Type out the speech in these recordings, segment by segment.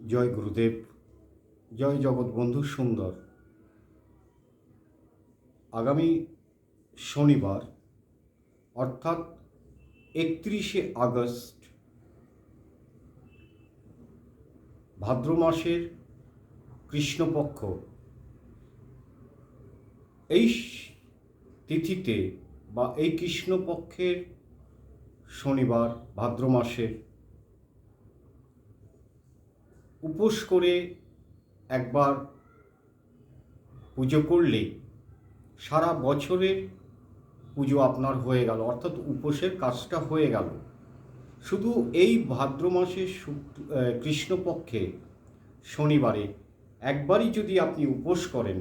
জয় গুরুদেব, জয় জগৎবন্ধু সুন্দর। আগামী শনিবার, অর্থাৎ একত্রিশে আগস্ট, ভাদ্র মাসের কৃষ্ণপক্ষ। এই তিথিতে বা এই কৃষ্ণপক্ষের শনিবার, ভাদ্র মাসের উপোস করে একবার পুজো করলেই সারা বছরের পুজো আপনার হয়ে গেল, অর্থাৎ উপোসের কাজটা হয়ে গেল। শুধু এই ভাদ্র মাসের কৃষ্ণপক্ষে শনিবারে একবারই যদি আপনি উপোস করেন,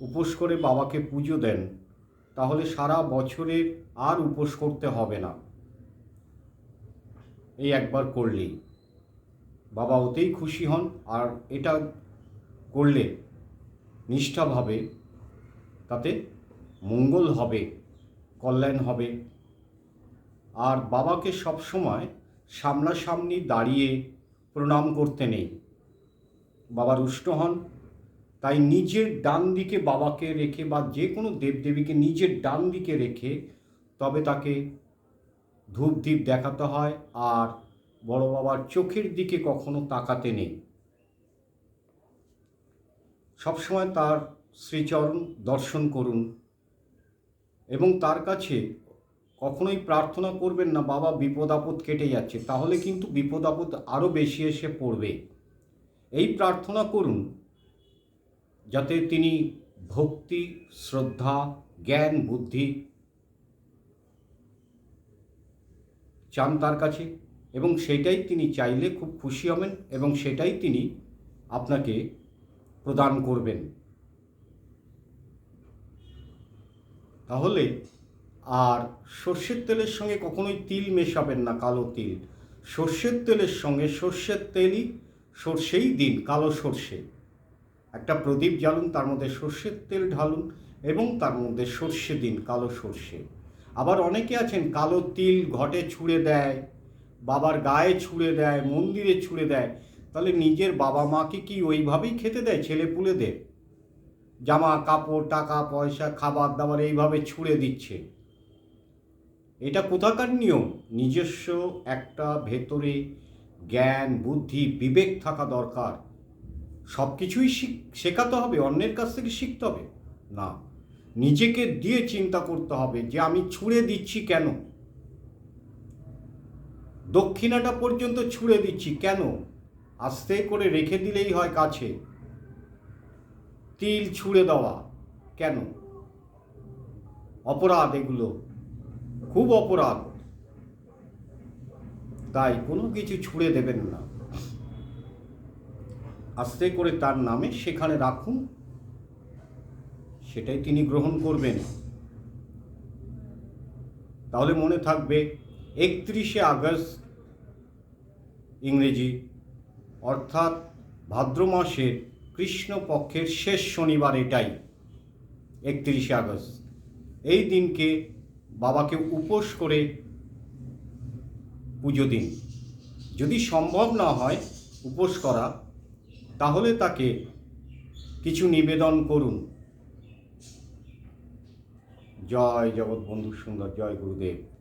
উপোস করে বাবাকে পুজো দেন, তাহলে সারা বছরের আর উপোস করতে হবে না। এই একবার করলেই। বাবা ওতেই খুশি হন আর এটা করলে নিষ্ঠাভাবে তাতে মঙ্গল হবে, কল্যাণ হবে। আর বাবাকে সবসময় সামনাসামনি দাঁড়িয়ে প্রণাম করতে নেই। বাবা রুষ্ট হন, তাই নিজের ডান দিকে বাবাকে রেখে বা যে কোনো দেবদেবীকে নিজের ডান দিকে রেখে তবে তাকে ধূপ দ্বীপ দেখাতে হয় আর বড় বাবার চোখের দিকে কখনো তাকাতে নেই। সবসময় তার শ্রীচরণ দর্শন করুন এবং তার কাছে কখনোই প্রার্থনা করবেন না, বাবা, বিপদ আপদ কেটে যাচ্ছে। তাহলে কিন্তু বিপদ আপদ আরও বেশি এসে পড়বে। এই প্রার্থনা করুন যাতে তিনি ভক্তি, শ্রদ্ধা, জ্ঞান, বুদ্ধি চান তার কাছে। এবং সেটাই তিনি চাইলে খুব খুশি হবেন এবং সেটাই তিনি আপনাকে প্রদান করবেন। তাহলে আর সর্ষের তেলের সঙ্গে কখনোই তিল মেশাবেন না কালো তিল। সর্ষের তেলের সঙ্গে সর্ষের তেলই সর্ষেই দিন, কালো সর্ষে। একটা প্রদীপ জ্বালুন, তার মধ্যে সর্ষের তেল ঢালুন এবং তার মধ্যে সর্ষে দিন, কালো সর্ষে। আবার অনেকে আছেন, কালো তিল ঘটে ছুঁড়ে দেয়। বাবার গায়ে ছুঁড়ে দেয়, মন্দিরে ছুঁড়ে দেয়, তাহলে নিজের বাবা মাকে কি ওইভাবেই খেতে দেয় ছেলে পুলেদের? জামা, কাপড়, টাকা, পয়সা, খাবার দাবার এইভাবে ছুঁড়ে দিচ্ছে। এটা কোথাকার নিয়ম? নিজস্ব একটা ভেতরে জ্ঞান, বুদ্ধি, বিবেক থাকা দরকার। সব কিছুই শিখ- শেখাতে হবে, অন্যের কাছ থেকে শিখতে হবে। না, নিজেকে দিয়ে চিন্তা করতে হবে যে আমি ছুঁড়ে দিচ্ছি কেন? দক্ষিণাটা পর্যন্ত ছুঁড়ে দিচ্ছি। কেন? আস্তে করে রেখে দিলেই হয় কাছে। তিল ছুঁড়ে দেওয়া। কেন? অপরাধ এগুলো। খুব অপরাধ। তাই কোনো কিছু ছুঁড়ে দেবেন না। আস্তে করে তার নামে সেখানে রাখুন। সেটাই তিনি গ্রহণ করবেন। তাহলে মনে থাকবে, একত্রিশে আগস্ট ইংরেজি। অর্থাৎ ভাদ্র মাসের কৃষ্ণপক্ষের শেষ শনিবার এটাই, একত্রিশে আগস্ট। এই দিনকে বাবাকে উপোস করে পুজো দিন। যদি সম্ভব না হয় উপোস করা, তাহলে তাকে কিছু নিবেদন করুন। জয় জগৎ বন্ধু সুন্দর, জয় গুরুদেব।